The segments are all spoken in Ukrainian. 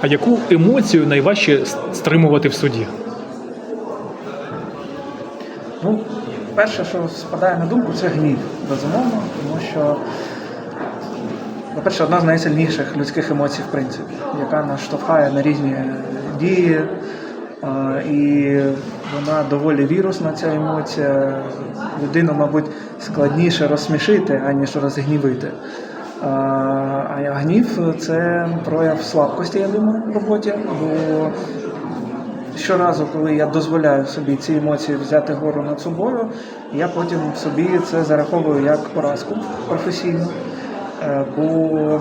А яку емоцію найважче стримувати в суді? Ну, перше, що спадає на думку, це гнів, безумовно, тому що, по-перше, одна з найсильніших людських емоцій, в принципі, яка нас штовхає на різні дії, і вона доволі вірусна, ця емоція. Людину, мабуть, складніше розсмішити, аніж розгнівити. А, гнів це прояв слабкості, я думаю, в роботі. Бо щоразу, коли я дозволяю собі ці емоції взяти гору над собою, я потім собі це зараховую як поразку професійну. Е, Бо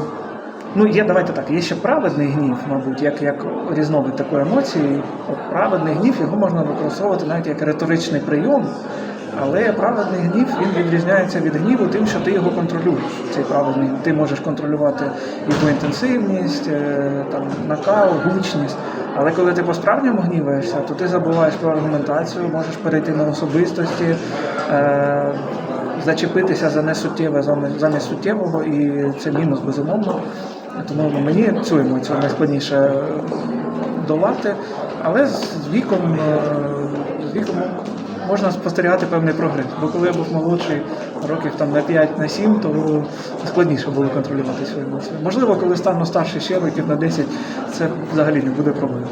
ну, є, давайте так, є ще праведний гнів, мабуть, як, як різновид такої емоції. Праведний гнів його можна використовувати навіть як риторичний прийом. Але праведний гнів він відрізняється від гніву тим, що ти його контролюєш. Цей праведний ти можеш контролювати його інтенсивність, е, там накал, гучність. Але коли ти по-справжньому гніваєшся, то ти забуваєш про аргументацію, можеш перейти на особистості, е, зачепитися за несуттєве замість- суттєвого, і це мінус безумовно. Тому мені цю емоцію найскладніше е, долати, але з віком, з віком можна спостерігати певний прогрес. Бо коли я був молодший, років там на 5 на 7, то складніше було контролювати свої емоції. Можливо, коли стану старше ще років на 10, це взагалі не буде проблем.